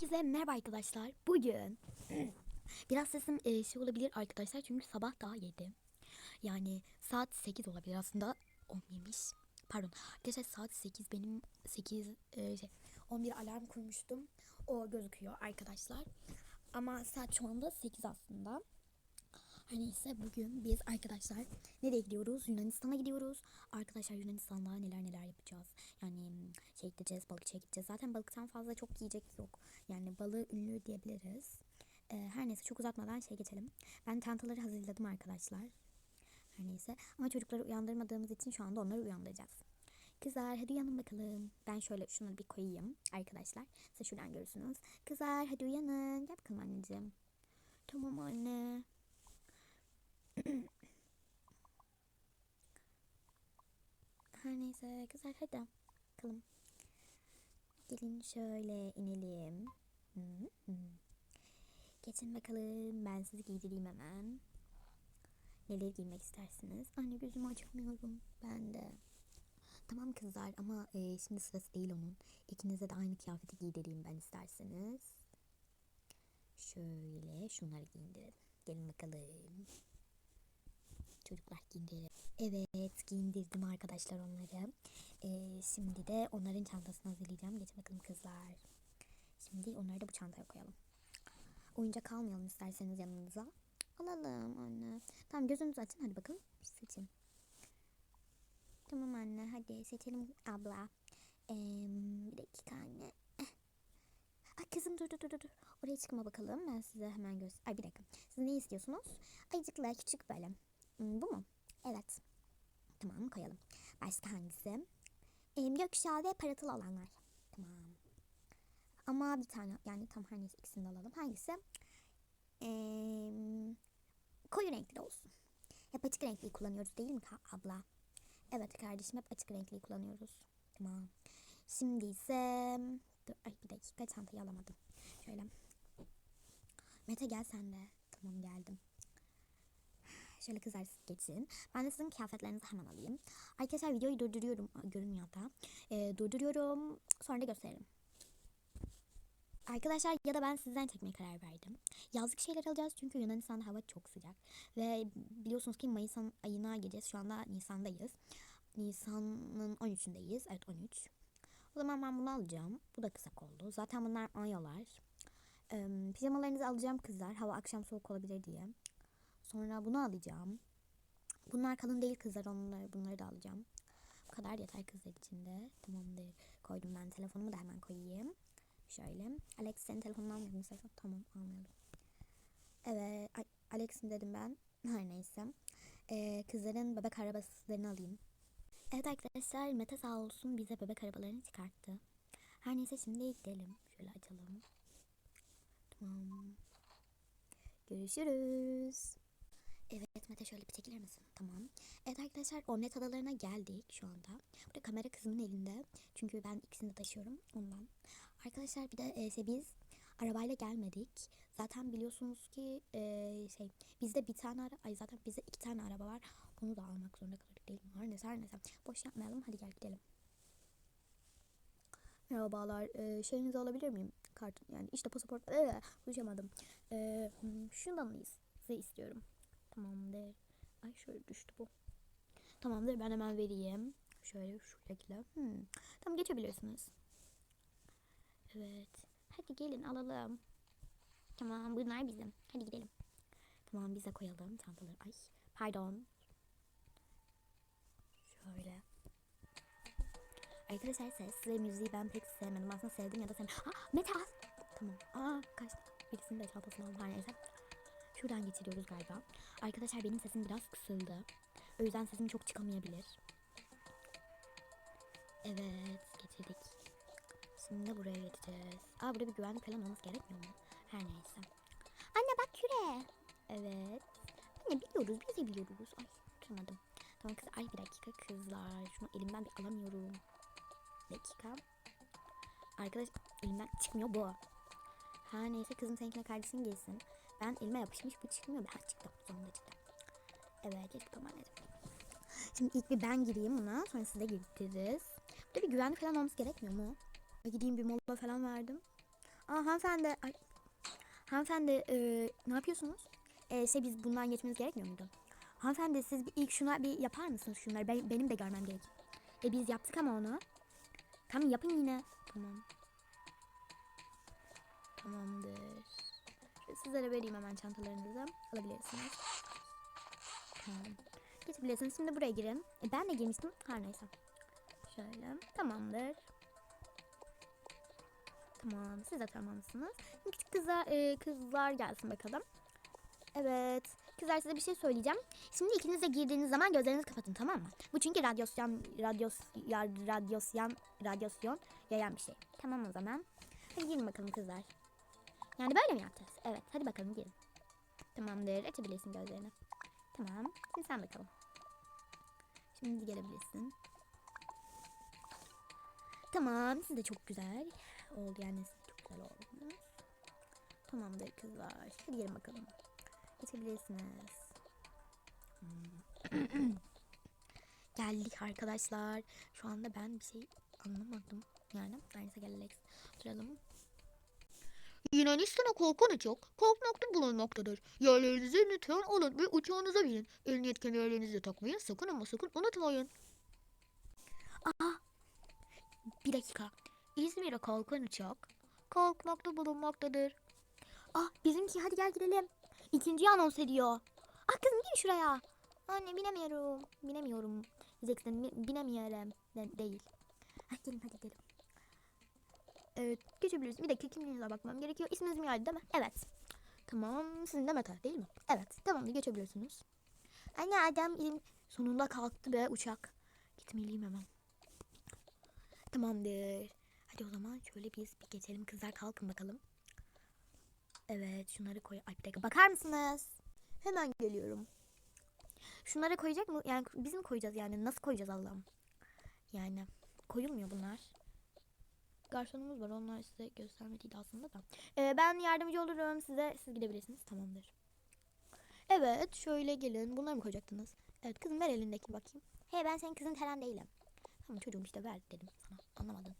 Herkese merhaba arkadaşlar. Bugün biraz sesim e, şey olabilir arkadaşlar çünkü sabah daha 7. Yani saat 8 olabilir aslında 11'miş. Pardon. Arkadaşlar saat 8 benim 8 e, şey 11 alarm kurmuştum. O gözüküyor arkadaşlar. Ama saat şu anda 8 aslında. Her neyse bugün biz arkadaşlar nereye gidiyoruz? Yunanistan'a gidiyoruz. Arkadaşlar Yunanistan'da neler neler yapacağız. Yani şey gideceğiz, balıkçıya gideceğiz. Zaten balıktan fazla çok yiyecek yok. Yani balığı ünlü diyebiliriz. Ee, her neyse çok uzatmadan şey geçelim. Ben çantaları hazırladım arkadaşlar. Her neyse ama çocukları uyandırmadığımız için şu anda onları uyandıracağız. Kızlar hadi uyanın bakalım. Ben şöyle şunları bir koyayım arkadaşlar. Siz şuradan görürsünüz. Kızlar hadi uyanın. Gel bakalım anneciğim. Tamam anne. Her neyse kızlar hadi bakalım. Gelin şöyle inelim. Hı. Geçin bakalım ben sizi giydireyim hemen. Neler giymek istersiniz? Anne gözümü açamıyorum. Ben de. Tamam kızlar ama e, şimdi sırası değil onun. İkinize de aynı kıyafeti giydireyim ben isterseniz. Şöyle şunları giydirelim. Gelin bakalım. Çocuklar giyindirelim. Evet giyindirdim arkadaşlar onları. Ee, şimdi de onların çantasını hazırlayacağım. Geçin bakalım kızlar. Şimdi onları da bu çantaya koyalım. Oyuncak almayalım isterseniz yanınıza. Alalım anne. Tamam gözünüzü açın hadi bakalım. Seçin. Tamam anne hadi seçelim abla. Ee, bir dakika anne. Ay kızım dur dur dur dur. Oraya çıkma bakalım. Ben size hemen göster. Ay bir dakika. Siz ne istiyorsunuz? Ayıcıklar küçük böyle. Bu mu? Evet. Tamam koyalım. Başka hangisi? Ee, gökkuşağı ve parıltılı olanlar. Tamam. Ama bir tane yani tam her neyse ikisini de alalım. Hangisi? Ee, koyu renkli olsun. Hep açık renkli kullanıyoruz değil mi abla? Evet kardeşim hep açık renkli kullanıyoruz. Tamam. Şimdi ise... Dur, ay bir dakika çantayı alamadım. Şöyle. Mete gel sen de. Tamam geldim. Şöyle kızlar siz geçin. Ben de sizin kıyafetlerinizi hemen alayım. Arkadaşlar videoyu durduruyorum. Görünmüyor da. Ee, durduruyorum. Sonra da gösteririm. Arkadaşlar ya da ben sizden çekmeye karar verdim. Yazlık şeyler alacağız çünkü Yunanistan'da hava çok sıcak. Ve biliyorsunuz ki Mayıs ayına gireceğiz. Şu anda Nisan'dayız. Nisan'ın 13'ündeyiz. Evet 13. O zaman ben bunu alacağım. Bu da kısa kollu. Zaten bunlar mayolar. Ee, pijamalarınızı alacağım kızlar. Hava akşam soğuk olabilir diye. Sonra bunu alacağım. Bunlar kalın değil kızlar. Onları, bunları da alacağım. Bu kadar yeter kızlar için de. Tamamdır. Koydum ben telefonumu da hemen koyayım. Şöyle. Alex senin telefonunu almıyor musun? Tamam almıyorum. Evet. Alex'im dedim ben. Her neyse. Ee, kızların bebek arabasını alayım. Evet arkadaşlar Mete sağ olsun bize bebek arabalarını çıkarttı. Her neyse şimdi gidelim. Şöyle açalım. Tamam. Görüşürüz. Evet Mete şöyle bir çekilir misin? Tamam. Evet arkadaşlar Omlet adalarına geldik şu anda. Burada kamera kızımın elinde. Çünkü ben ikisini de taşıyorum ondan. Arkadaşlar bir de e, şey, biz arabayla gelmedik. Zaten biliyorsunuz ki e, şey bizde bir tane ara ay zaten bizde iki tane araba var. Bunu da almak zorunda kalırdık değil mi? Her neyse her neyse. Boş yapmayalım hadi gel gidelim. Merhabalar. E, şeyinizi alabilir miyim? Kart yani işte pasaport. Ee, konuşamadım. E, hmm, şundan istiyorum. Tamamdır. Ay şöyle düştü bu. Tamamdır ben hemen vereyim. Şöyle şu şekilde. Hmm. Tamam geçebilirsiniz. Evet. Hadi gelin alalım. Tamam bunlar bizim. Hadi gidelim. Tamam bize koyalım çantaları. Ay pardon. Şöyle. Arkadaşlar ses ve müziği ben pek sevmedim. Aslında sevdim ya da sevmedim. Aa Mete al. Tamam. Aa kaçtı. Birisinin de çantasını aldım her neyse. Şuradan geçiriyoruz galiba. Arkadaşlar benim sesim biraz kısıldı. O yüzden sesim çok çıkamayabilir. Evet getirdik. Şimdi de buraya geçeceğiz. Aa burada bir güvenlik falan olması gerekmiyor mu? Her neyse. Anne bak küre. Evet. Anne biliyoruz biz de biliyoruz. Ay tutamadım. Tamam kız. Ay bir dakika kızlar. Şunu elimden bir alamıyorum. Dakika. Arkadaş elimden çıkmıyor bu. Her neyse kızın seninkine kardeşin gelsin. Ben elime yapışmış bu çıkmıyor. Ben çıktım. Sonunda çıktı. Evet geç anneciğim. Şimdi ilk bir ben gireyim buna. Sonra siz de gireriz. Burada bir güvenlik falan olması gerekmiyor mu? Gideyim bir mola falan verdim. Aa hanımefendi. Ay. Hanımefendi e, ne yapıyorsunuz? E, şey biz bundan geçmemiz gerekmiyor muydu? Hanımefendi siz bir ilk şuna bir yapar mısınız şunları? Ben, benim de görmem gerek. E biz yaptık ama onu. Tamam yapın yine. Tamam. Tamamdır. Sizlere vereyim hemen çantalarınızı. Alabilirsiniz. Tamam. Geçebilirsiniz. Şimdi buraya girin. E, ben de girmiştim. Her neyse. Şöyle. Tamamdır. Tamam. Siz de tamamsınız. Küçük kızlar, e, kızlar gelsin bakalım. Evet. Kızlar size bir şey söyleyeceğim. Şimdi ikiniz de girdiğiniz zaman gözlerinizi kapatın tamam mı? Bu çünkü radyasyon, radyos, ya, radyasyon, radyasyon yayan bir şey. Tamam o zaman. Hadi girin bakalım kızlar. Yani böyle mi yapacağız? Evet. Hadi bakalım girin. Tamamdır. Açabilirsin gözlerini. Tamam. Şimdi sen bakalım. Şimdi gelebilirsin. Tamam. Siz de çok güzel oldu yani. Siz çok güzel oldunuz. Tamamdır kızlar. Hadi gelin bakalım. Geçebilirsiniz. Geldik arkadaşlar. Şu anda ben bir şey anlamadım. Yani neyse gel Alex. Oturalım. Yunanistan'a korkun uçak kalkmakta bulunmaktadır. Yerlerinizi lütfen alın ve uçağınıza binin. Emniyet kemerlerinizi takmayı sakın ama sakın unutmayın. Bir dakika. İzmir'e kalkan uçak kalkmakta bulunmaktadır. Ah bizimki hadi gel gidelim. İkinciyi anons ediyor. Ah kızım gel şuraya. Anne binemiyorum. Binemiyorum. Diyeceksin bi- binemiyorum. De- değil. Hadi gelin hadi gidelim. Evet geçebiliriz. Bir dakika kimliğinize bakmam gerekiyor. İsminiz Mihal değil mi? Evet. Tamam. Sizin de Mete değil mi? Evet. Tamamdır geçebilirsiniz. Anne adam ilim sonunda kalktı be uçak. Gitmeliyim hemen. Tamamdır. Hadi o zaman şöyle biz bir geçelim. Kızlar kalkın bakalım. Evet şunları koy. Ay bir dakika bakar mısınız? Hemen geliyorum. Şunları koyacak mı? Yani biz mi koyacağız yani? Nasıl koyacağız Allah'ım? Yani koyulmuyor bunlar. Garsonumuz var. Onlar size göstermediydi aslında da. Ee, ben yardımcı olurum size. Siz gidebilirsiniz. Tamamdır. Evet şöyle gelin. Bunları mı koyacaktınız? Evet kızım ver elindeki bakayım. Hey ben senin kızın falan değilim. Tamam çocuğum işte ver dedim sana. Anlamadın.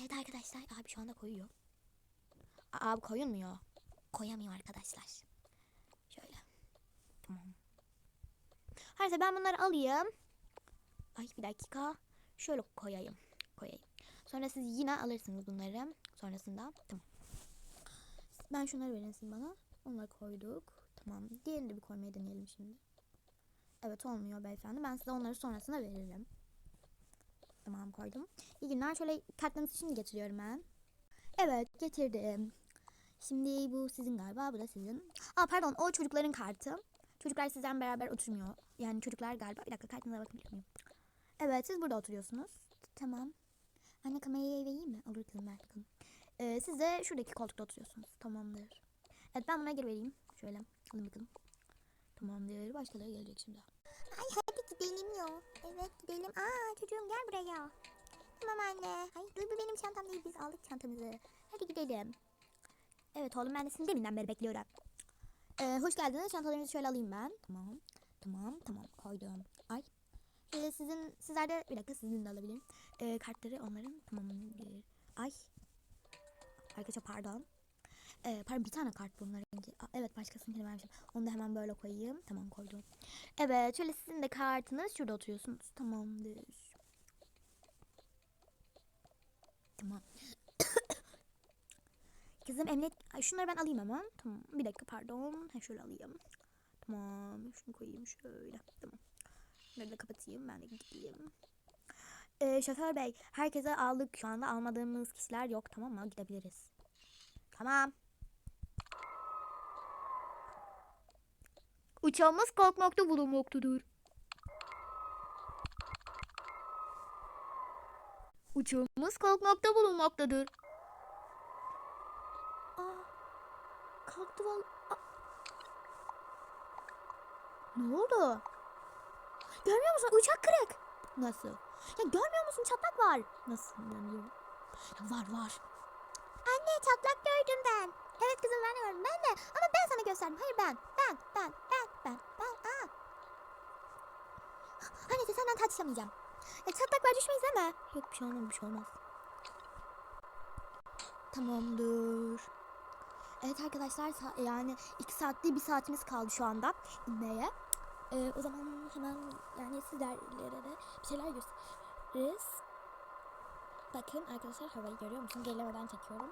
Evet arkadaşlar abi şu anda koyuyor. Aa, Abi koyulmuyor. Koyamıyor arkadaşlar. Şöyle. Tamam. Her ben bunları alayım. Ay bir dakika. Şöyle koyayım. Koyayım. Sonra siz yine alırsınız bunları. Sonrasında. Tamam. Ben şunları verin bana. Onları koyduk. Tamam. Diğerini de bir koymayı deneyelim şimdi. Evet olmuyor beyefendi. Ben size onları sonrasında veririm. Tamam koydum. İyi günler. Şöyle kartlarınızı şimdi getiriyorum ben. Evet getirdim. Şimdi bu sizin galiba. Bu da sizin. Aa pardon o çocukların kartı. Çocuklar sizden beraber oturmuyor. Yani çocuklar galiba. Bir dakika kartınıza bakabilir miyim? Evet siz burada oturuyorsunuz. Tamam. Anne kamerayı vereyim mi? Olur kızım ver bakalım. Ee, siz de şuradaki koltukta oturuyorsunuz. Tamamdır. Evet ben buna geri vereyim. Şöyle alın bakalım. Tamamdır. Başkaları gelecek şimdi. Ay hadi gidelim ya. Evet gidelim. Aa çocuğum gel buraya. Tamam anne. Ay dur bu benim çantam değil. Biz aldık çantamızı. Hadi gidelim. Evet oğlum ben de seni deminden beri bekliyorum. Ee, hoş geldiniz. Çantalarınızı şöyle alayım ben. Tamam. Tamam tamam koydum. Ay. Şöyle sizin sizler de bir dakika sizin de alabilirim. Ee, kartları onların tamamdır. Ay. Arkadaşlar pardon. Ee, pardon bir tane kart bunlarınki. Aa, evet başkasınkini vermişim. Onu da hemen böyle koyayım. Tamam koydum. Evet şöyle sizin de kartınız şurada oturuyorsunuz. Tamamdır. Tamam. Kızım emniyet... Ay, şunları ben alayım hemen. Tamam. Bir dakika pardon. Ha, şöyle alayım. Tamam. Şunu koyayım şöyle. Tamam. Şunları da kapatayım. Ben de gideyim. Ee, şoför bey. Herkese aldık. Şu anda almadığımız kişiler yok. Tamam mı? Gidebiliriz. Tamam. Uçağımız kalkmakta bulunmaktadır. Uçağımız kalkmakta bulunmaktadır. Aa, kalktı val. Aa. Ne oldu? Görmüyor musun? Uçak kırık. Nasıl? Ya görmüyor musun? Çatlak var. Nasıl inanıyorum? Ya var var. Anne çatlak gördüm ben. Evet kızım ben de gördüm. Ben de. Ama ben sana gösterdim. Hayır ben. Ben. Ben. Ben. Ben. Ben. Aa. Anne senden tartışamayacağım. Ya çatlak var düşmeyiz ama. Yok bir şey olmaz bir şey olmaz. Tamamdır. Evet arkadaşlar yani iki saatte bir saatimiz kaldı şu anda inmeye. Ee, o zaman hemen yani sizlerle de bir şeyler gösteririz. Bakın arkadaşlar havayı görüyor musun? Gelemeden çekiyorum.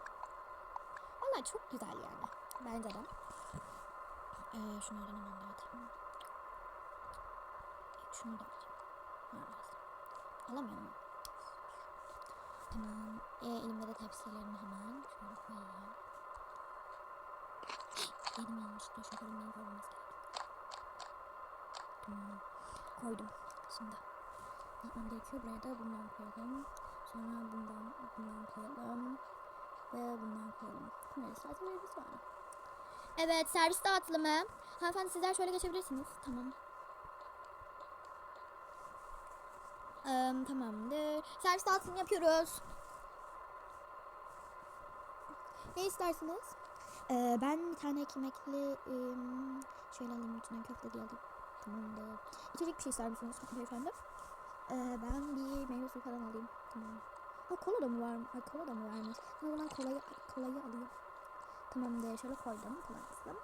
Valla çok güzel yani. Bence de. Ee, şunlardan hemen dağıtayım. Şunu da. Neredeyse. Alamıyorum. Tamam. Ee, elimde de tepsilerimi hemen şöyle koyayım. Elim beni görmemiz gerekiyor. Tamam. Koydum. Şimdi. Yapmam gerekiyor? Buraya da bundan koyalım. Sonra bundan, bundan koyalım. Ve bundan koyalım. Neresi zaten veririz var. Evet servis dağıtılımı. Hanımefendi sizler şöyle geçebilirsiniz. Tamam. Eee, tamamdır. Servis dağıtımı yapıyoruz. Ne istersiniz? Ee, ben bir tane ekmekli şöyle alayım içinden köfte diye Tamamdır. İçecek bir şey ister misiniz beyefendi? Ee, ben bir meyve suyu falan alayım. Tamam. Ha kola da mı var? Ay kola da mı varmış? O zaman kolayı, kolayı alayım. Tamamdır. Şöyle koydum. Gelsin.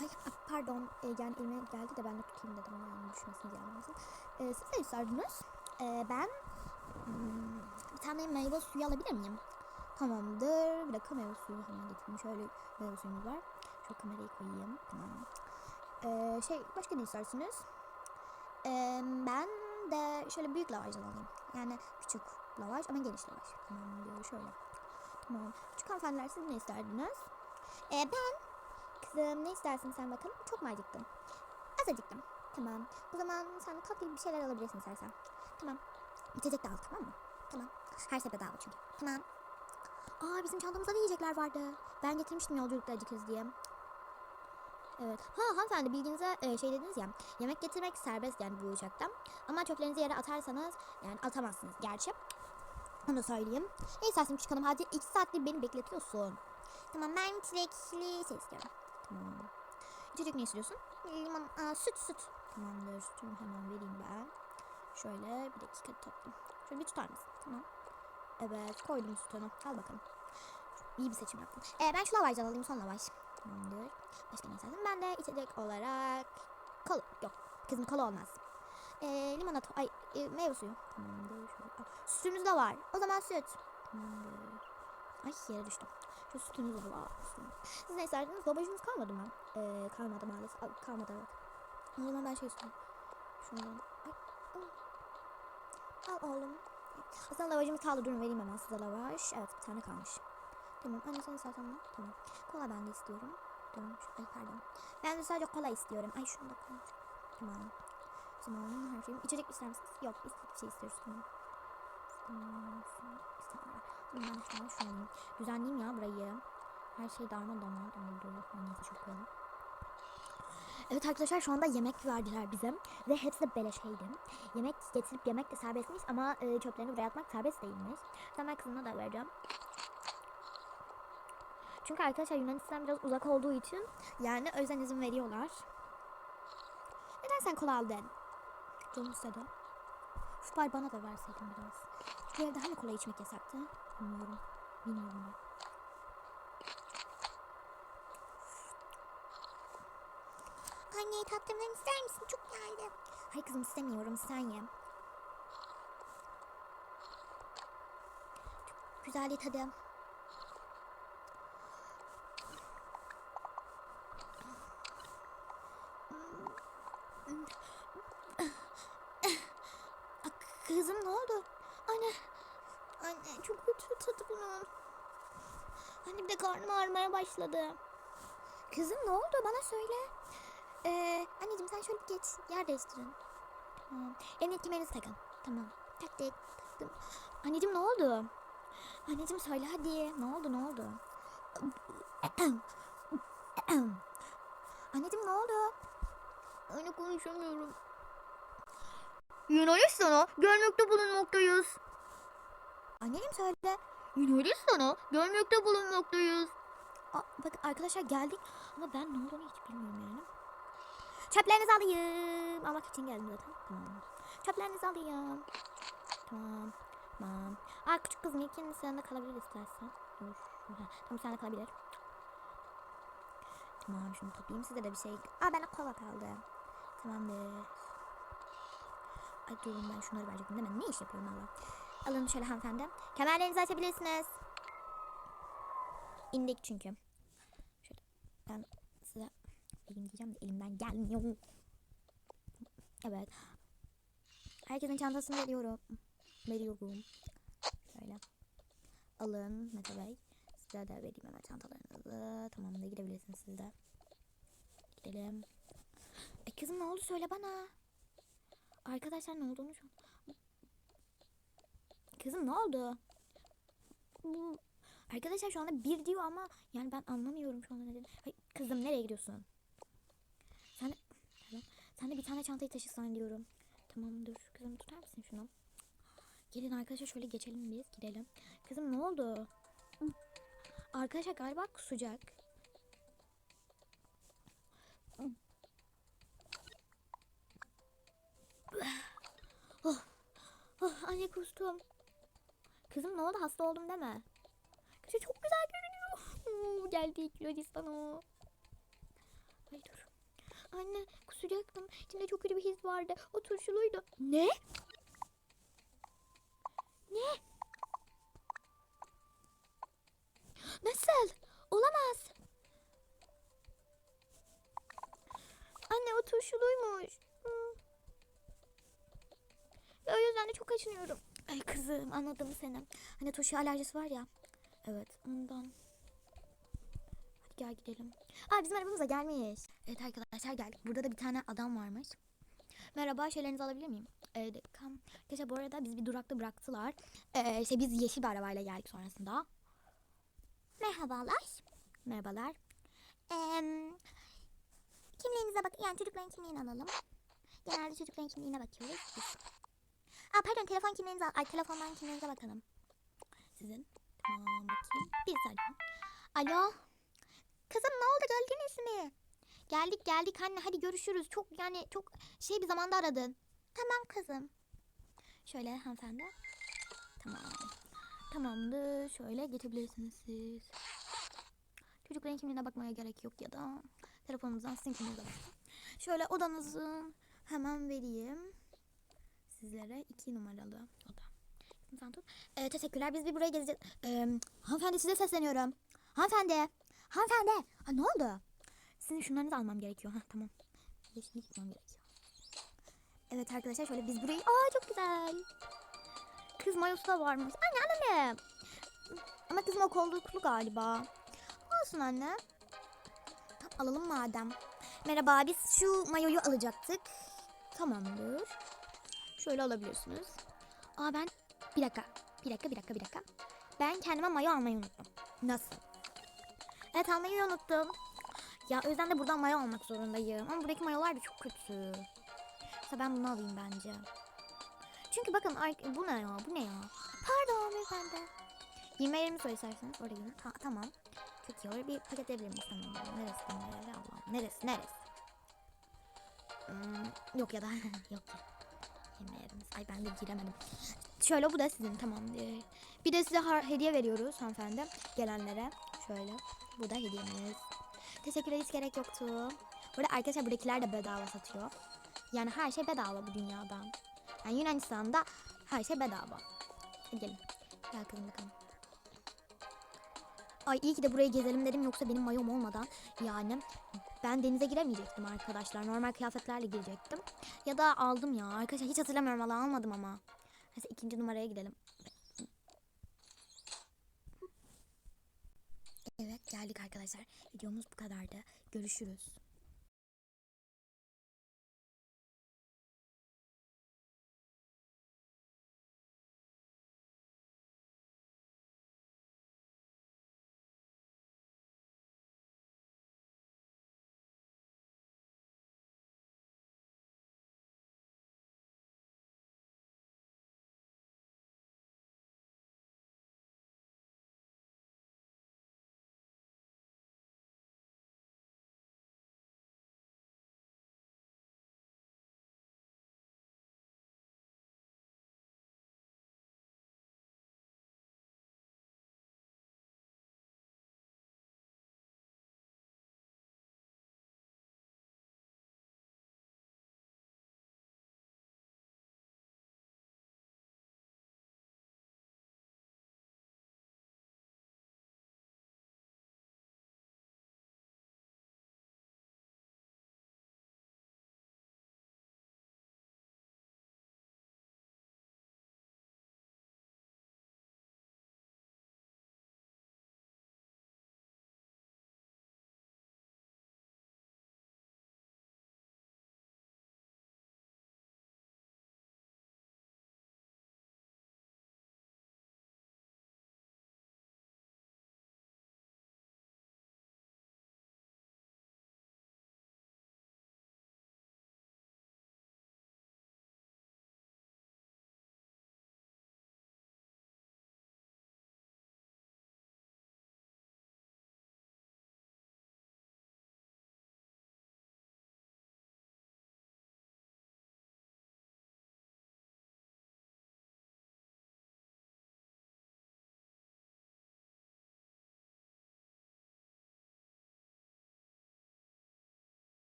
Ay pardon. Ee, yani elime geldi de ben de tutayım dedim. Yani düşmesin gelmesin. Ee, siz ne isterdiniz? Ee, ben hmm, bir tane meyve suyu alabilir miyim? Tamamdır. Bir dakika meyve suyu hemen getireyim. Şöyle meyve suyumuz var. Şu kamerayı koyayım. Tamam. Ee, şey başka ne istersiniz? Ee, ben de şöyle büyük lavajdan alayım. Yani küçük lavaş ama geniş lavaş. Tamam diyor şöyle. Tamam. Küçük hanımefendiler siz ne isterdiniz? Ee, ben kızım ne istersin sen bakalım. Çok mu acıktın? Az acıktım. Tamam. O zaman sen tatlı bir şeyler alabilirsin istersen. Tamam. İçecek de al tamam mı? Tamam. Her şey bedava çünkü. Tamam. Aa bizim çantamızda da yiyecekler vardı. Ben getirmiştim yolculukta acıkırız diye. Evet. Ha hanımefendi bilginize e, şey dediniz ya. Yemek getirmek serbest yani bu uçakta. Ama çöplerinizi yere atarsanız yani atamazsınız gerçi. Onu söyleyeyim. Ne istersin küçük hanım? Hadi iki saattir beni bekletiyorsun. Tamam ben çilekli şey istiyorum. Tamam. İçecek ne istiyorsun? Limon, aa, süt süt. Tamamdır sütümü hemen vereyim ben. Şöyle bir dakika tatlım. Şöyle bir tutar mısın? Tamam. Evet koydum sütünü. Al bakalım. İyi bir seçim yaptın. Ee, ben şu lavajdan alayım son lavaj. Tamamdır. Başka ne istersin? Ben de içecek olarak kola. Yok. Kızım kola olmaz. Ee, limonata. Ay e, meyve suyu. Tamamdır. Sütümüz de var. O zaman süt. Tamamdır. Ay yere düştüm. Şu sütünüz de var. Siz ne isterdiniz? Lavajınız kalmadı mı? Ee, kalmadı maalesef. Aa, kalmadı evet. O zaman ben şey istiyorum. Şundan. Ay, al. Al oğlum. Aslında lavajımız kaldı. Durun vereyim hemen size lavaj. Evet bir tane kalmış. Tamam. Anne sen istersen mi? Tamam. Kola ben de istiyorum. Tamam. Ay pardon. Ben de sadece kola istiyorum. Ay şunu da koy. Tamam. O her şeyim. İçecek ister misiniz? Yok. Bir şey istiyoruz. Tamam. Ben şunu şunu. Düzenleyeyim ya burayı. Her şey darmadağın oldu. Neyse çok koyalım. Evet arkadaşlar şu anda yemek verdiler bize ve hepsi de beleşeydi. Yemek getirip yemek de serbestmiş ama e, çöplerini buraya atmak serbest değilmiş. Sen ben kızına da vereceğim. Çünkü arkadaşlar Yunanistan biraz uzak olduğu için yani o yüzden izin veriyorlar. Neden sen kola aldın? Canım istedi. Şu bay bana da verseydin biraz. Bu evde hani kola içmek yasaktı? Bilmiyorum. Bilmiyorum ben. Anne tatlımdan ister misin? Çok geldi. Hayır kızım istemiyorum sen ye. Çok güzel tadı. Aa, Kızım ne oldu? Anne. Anne çok kötü tadı bunun. Anne bir de karnım ağrımaya başladı. Kızım ne oldu bana söyle. Ee, anneciğim sen şöyle geç. Yer değiştirin. Tamam. Emniyet kemerinizi takın. Tamam. Taktık. Taktım. Anneciğim ne oldu? Anneciğim söyle hadi. Ne oldu ne oldu? anneciğim ne oldu? Anne konuşamıyorum. Yunanistan'a gelmekte bulunmaktayız. Anneciğim söyle. Yunanistan'a gelmekte bulunmaktayız. Aa, bak arkadaşlar geldik ama ben ne olduğunu hiç bilmiyorum yani. Çöplerinizi alayım. Almak için geldim zaten. Tamam. Çöplerinizi alayım. Tamam. Tamam. Aa küçük kızım ilkinin yanında kalabilir istersen. Dur. Tamam sen de kalabilir. Tamam şunu toplayayım size de bir şey. Aa bende kola kaldı. Tamamdır. Durun ben şunları verecektim değil mi? Ne iş yapıyorum Allah. Alın şöyle hanımefendi. Kemerlerinizi açabilirsiniz. İndik çünkü. Şöyle ben size vereyim diyeceğim de elimden gelmiyor. Evet. Herkesin çantasını veriyorum. Veriyorum. Şöyle. Alın Mete Bey. Size de vereyim hemen çantalarınızı. Tamam da gidebilirsiniz siz de. Gidelim. E kızım ne oldu söyle bana. Arkadaşlar ne olduğunu şu an. Kızım ne oldu? Arkadaşlar şu anda bir diyor ama yani ben anlamıyorum şu anda ne dediğini. Hayır, kızım nereye gidiyorsun? Sen de, sen de bir tane çantayı taşısan diyorum. Tamam dur kızım tutar mısın şunu? Gelin arkadaşlar şöyle geçelim biz gidelim. Kızım ne oldu? Arkadaşlar galiba kusacak. Oh, oh, anne kustum. Kızım ne oldu hasta oldum deme. Kızım çok güzel görünüyor. Oo, geldik Lodistan'a. Ay dur. Anne kusacaktım. İçimde çok kötü bir his vardı. O turşuluydu. Ne? Kaçınıyorum. Ay kızım anladım seni. Hani turşu alerjisi var ya. Evet ondan. Hadi gel gidelim. Aa bizim arabamıza gelmiş. Evet arkadaşlar geldik. Burada da bir tane adam varmış. Merhaba şeylerinizi alabilir miyim? Ee, kam. Arkadaşlar bu arada biz bir durakta bıraktılar. Ee, işte biz yeşil bir arabayla geldik sonrasında. Merhabalar. Merhabalar. Ee, kimliğinize bak. Yani çocukların kimliğini alalım. Genelde çocukların kimliğine bakıyoruz biz. Aa pardon telefon kimliğinize al. Ay telefondan kimliğinize bakalım. Sizin. Tamam bakayım. Bir saniye. Alo. Kızım ne oldu geldiniz mi? Geldik geldik anne hadi görüşürüz. Çok yani çok şey bir zamanda aradın. Tamam kızım. Şöyle hanımefendi. Tamam. Tamamdır. Şöyle geçebilirsiniz siz. Çocukların kimliğine bakmaya gerek yok ya da telefonunuzdan sizin kimliğinize bakın. Şöyle odanızı hemen vereyim. Sizlere iki numaralı oda. Ee, teşekkürler. Biz bir buraya gezeceğiz. Ee, hanımefendi size sesleniyorum. Hanımefendi. Hanımefendi. Ha, ne oldu? Sizin şunlarınızı almam gerekiyor. Ha, tamam. Yeşillik gitmem gerekiyor. Evet arkadaşlar şöyle biz burayı... Aa çok güzel. Kız mayosu da varmış. Anne anne. Ama kızım o kolluklu galiba. Olsun anne. Alalım madem. Merhaba biz şu mayoyu alacaktık. Tamamdır. Şöyle alabilirsiniz. Aa ben bir dakika. Bir dakika bir dakika bir dakika. Ben kendime mayo almayı unuttum. Nasıl? Evet almayı unuttum. Ya o yüzden de buradan mayo almak zorundayım. Ama buradaki mayolar da çok kötü. Mesela ben bunu alayım bence. Çünkü bakın bu ne ya bu ne ya? Pardon beyefendi. Giyme yerimi söyle isterseniz. Orada giyin. Ta- tamam. Çok iyi olur. Bir paket edebilir miyiz? Tamam. Neresi neresi Allah'ım. Neresi neresi? Hmm, yok ya da yok ya. Yerimiz. Ay ben de giremedim. Şöyle bu da sizin tamam. Ee, Bir de size hediye veriyoruz hanımefendi. Gelenlere. Şöyle. Bu da hediyemiz. Teşekkürler hiç gerek yoktu. Burada arkadaşlar buradakiler de bedava satıyor. Yani her şey bedava bu dünyada. Yani Yunanistan'da her şey bedava. Hadi gelin. Gel kızım bakalım. Ay iyi ki de burayı gezelim dedim yoksa benim mayom olmadan yani ben denize giremeyecektim arkadaşlar. Normal kıyafetlerle girecektim. Ya da aldım ya. Arkadaşlar hiç hatırlamıyorum valla almadım ama. Neyse ikinci numaraya gidelim. Evet geldik arkadaşlar. Videomuz bu kadardı. Görüşürüz.